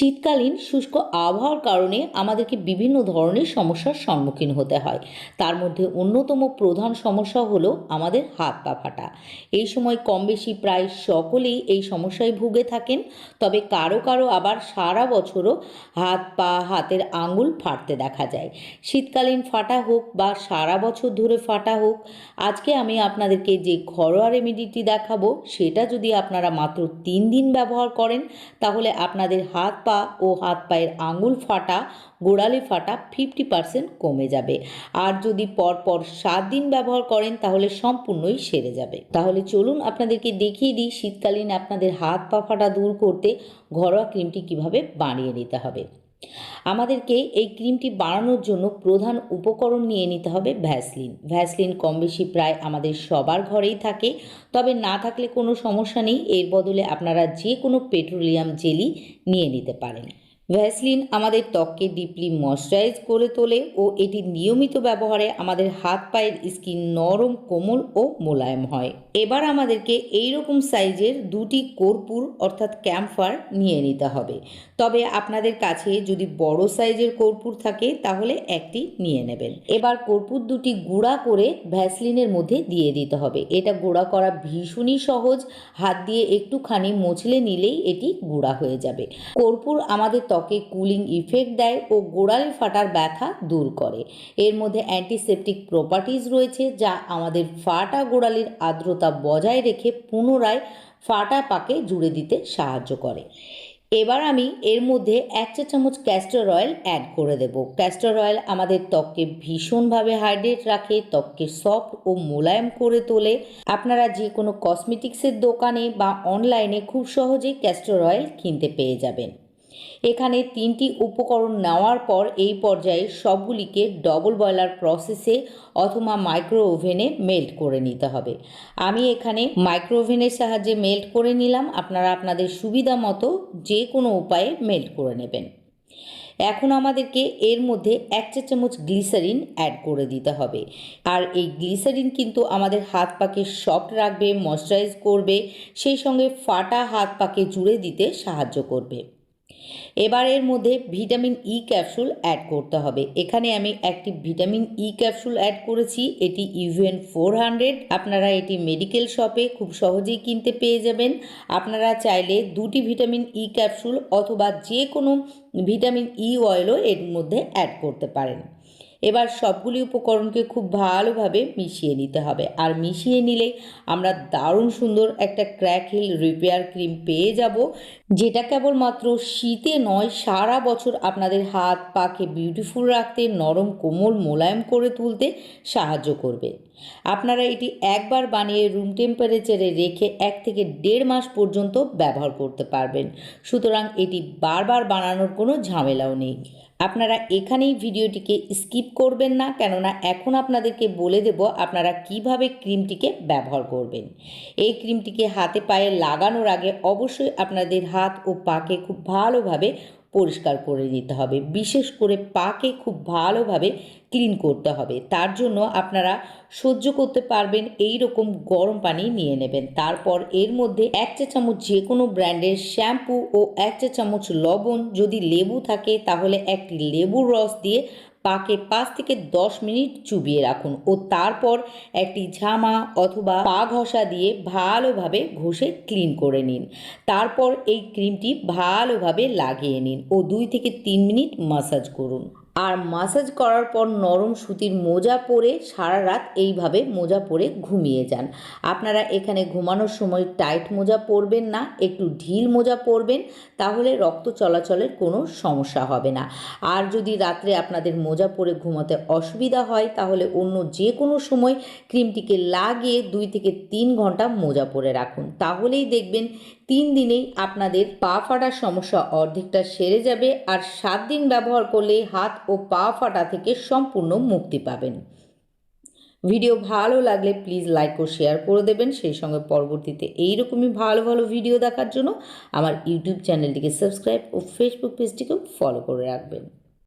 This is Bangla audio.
শীতকালীন শুষ্ক আবহাওয়ার কারণে আমাদেরকে বিভিন্ন ধরনের সমস্যার সম্মুখীন হতে হয়। তার মধ্যে অন্যতম প্রধান সমস্যা হলো আমাদের হাত পা ফাটা। এই সময় কম বেশি প্রায় সকলেই এই সমস্যায় ভুগে থাকেন। তবে কারও কারও আবার সারা বছরও হাত পা, হাতের আঙুল ফাটতে দেখা যায়। শীতকালীন ফাটা হোক বা সারা বছর ধরে ফাটা হোক, আজকে আমি আপনাদেরকে যে ঘরোয়া রেমেডিটি দেখাবো, সেটা যদি আপনারা মাত্র তিন দিন ব্যবহার করেন, তাহলে আপনাদের হাত পা ও হাত পায়ের আঙুল ফাটা, গোড়ালি ফাটা ফিফটি পার্সেন্ট কমে যাবে। আর যদি পরপর সাত দিন ব্যবহার করেন, তাহলে সম্পূর্ণই সেরে যাবে। তাহলে চলুন আপনাদেরকে দেখিয়ে দিই শীতকালীন আপনাদের হাত পা ফাটা দূর করতে ঘরোয়া ক্রিমটি কীভাবে বানিয়ে নিতে হবে। আমাদেরকে এই ক্রিমটি বাড়ানোর জন্য প্রধান উপকরণ নিয়ে নিতে হবে ভ্যাসলিন। ভ্যাসলিন কম বেশি প্রায় আমাদের সবার ঘরেই থাকে। তবে না থাকলে কোনো সমস্যা নেই। এর বদলে আপনারা যে কোনো পেট্রোলিয়াম জেলি নিয়ে নিতে পারেন। ভ্যাসলিন আমাদের ত্বককে ডিপলি ময়শ্চারাইজ করে তোলে ও এটি নিয়মিত ব্যবহারে আমাদের হাত পায়ের স্কিন নরম, কোমল ও মোলায়েম হয়। এবার আমাদেরকে এই রকম সাইজের দুটি কর্পূর অর্থাৎ ক্যাম্ফার নিয়ে নিতে হবে। তবে আপনাদের কাছে যদি বড় সাইজের কর্পূর থাকে, তাহলে একটি নিয়ে নেবেন। এবার কর্পূর দুটি গুঁড়া করে ভ্যাসলিনের মধ্যে দিয়ে দিতে হবে। এটা গুঁড়া করা ভীষণই সহজ। হাত দিয়ে একটুখানি মুছলে নিলেই এটি গুঁড়া হয়ে যাবে। কর্পূর আমাদের ত্বকে কুলিং ইফেক্ট দেয় ও গোড়ালি ফাটার ব্যথা দূর করে। এর মধ্যে অ্যান্টিসেপটিক প্রপার্টিজ রয়েছে যা আমাদের ফাটা গোড়ালির আর্দ্রতা বজায় রেখে পুনরায় ফাটা পাকে জুড়ে দিতে সাহায্য করে। এবার আমি এর মধ্যে এক চা চামচ ক্যাস্টর অয়েল অ্যাড করে দেব। ক্যাস্টর অয়েল আমাদের ত্বককে ভীষণভাবে হাইড্রেট রাখে, ত্বককে সফট ও মোলায়েম করে তোলে। আপনারা যে কোনো কসমেটিক্সের দোকানে বা অনলাইনে খুব সহজেই ক্যাস্টর অয়েল কিনতে পেয়ে যাবেন। এখানে তিনটি উপকরণ নেওয়ার পর এই পর্যায়ে সবগুলিকে ডবল বয়লার প্রসেসে অথবা মাইক্রো ওভেনে মেল্ট করে নিতে হবে। আমি এখানে মাইক্রো ওভেনের সাহায্যে মেল্ট করে নিলাম। আপনারা আপনাদের সুবিধা মতো যে কোনো উপায়ে মেল্ট করে নেবেন। এখন আমাদেরকে এর মধ্যে এক চা চামচ গ্লিসারিন অ্যাড করে দিতে হবে। আর এই গ্লিসারিন কিন্তু আমাদের হাত পাকে সফট রাখবে ময়শ্চারাইজ করবে, সেই সঙ্গে ফাটা হাত পাকে জুড়ে দিতে সাহায্য করবে। এবার এর মধ্যে ভিটামিন ই ক্যাপসুল অ্যাড করতে হবে। এখানে আমি একটি ভিটামিন ই ক্যাপসুল অ্যাড করেছি, এটি ইভেন ফোর হান্ড্রেড আপনারা এটি মেডিকেল শপে খুব সহজেই কিনতে পেয়ে যাবেন। আপনারা চাইলে দুটি ভিটামিন ই ক্যাপসুল অথবা যে কোনো ভিটামিন ই অয়েলও এর মধ্যে অ্যাড করতে পারেন। এবার সবগুলি উপকরণকে খুব ভালোভাবে মিশিয়ে নিতে হবে। আর মিশিয়ে নিলে আমরা দারুণ সুন্দর একটা ক্র্যাক হিল রিপেয়ার ক্রিম পেয়ে যাব, যেটা কেবলমাত্র শীতে নয়, সারা বছর আপনাদের হাত পাকে বিউটিফুল রাখতে, নরম কোমল মোলায়েম করে তুলতে সাহায্য করবে। আপনারা এটি একবার বানিয়ে রুম টেম্পারেচারে রেখে এক থেকে দেড় মাস পর্যন্ত ব্যবহার করতে পারবেন। সুতরাং এটি বারবার বানানোর কোনো ঝামেলাও নেই। আপনারা এখানেই ভিডিওটিকে স্কিপ করবেন না, কেননা এখন আপনাদেরকে বলে দেব আপনারা কীভাবে ক্রিমটিকে ব্যবহার করবেন। এই ক্রিমটিকে হাতে পায়ে লাগানোর আগে অবশ্যই আপনাদের হাত ও পাকে খুব ভালোভাবে পরিষ্কার করে নিতে হবে। বিশেষ করে পাকে খুব ভালোভাবে ক্লিন করতে হবে। তার জন্য আপনারা সহ্য করতে পারবেন এই রকম গরম পানি নিয়ে নেবেন। তারপর এর মধ্যে এক চা চামচ যে কোনো ব্র্যান্ডের শ্যাম্পু ও এক চা চামচ লবণ যদি লেবু থাকে, তাহলে একটি লেবুর রস দিয়ে পাকে পাঁচ থেকে দশ মিনিট চুবিয়ে রাখুন ও তারপর একটি ঝামা অথবা পা ঘষা দিয়ে ভালোভাবে ঘষে ক্লিন করে নিন। তারপর এই ক্রিমটি ভালোভাবে লাগিয়ে নিন ও দুই থেকে তিন মিনিট মাসাজ করুন। আর মাসাজ করার পর নরম সুতির মোজা পরে সারা রাত এইভাবে মোজা পরে ঘুমিয়ে যান। আপনারা এখানে ঘুমানোর সময় টাইট মোজা পরবেন না, একটু ঢিল মোজা পরবেন, তাহলে রক্ত চলাচলের কোনো সমস্যা হবে না। আর যদি রাত্রে আপনাদের মোজা পরে ঘুমাতে অসুবিধা হয়, তাহলে অন্য যে কোনো সময় ক্রিমটিকে লাগিয়ে দুই থেকে তিন ঘণ্টা মোজা পরে রাখুন। তাহলেই দেখবেন তিন দিনেই আপনাদের পা ফাটার সমস্যা অর্ধেকটা সেরে যাবে আর সাত দিন ব্যবহার করলে হাত ও পা ফাটা থেকে সম্পূর্ণ মুক্তি পাবেন। ভিডিও ভালো লাগলে প্লিজ লাইক ও শেয়ার করে দেবেন। সেই সঙ্গে পরবর্তীতে এইরকমই ভালো ভালো ভিডিও দেখার জন্য আমার ইউটিউব চ্যানেলটিকে সাবস্ক্রাইব ও ফেসবুক পেজটিকেও ফলো করে রাখবেন।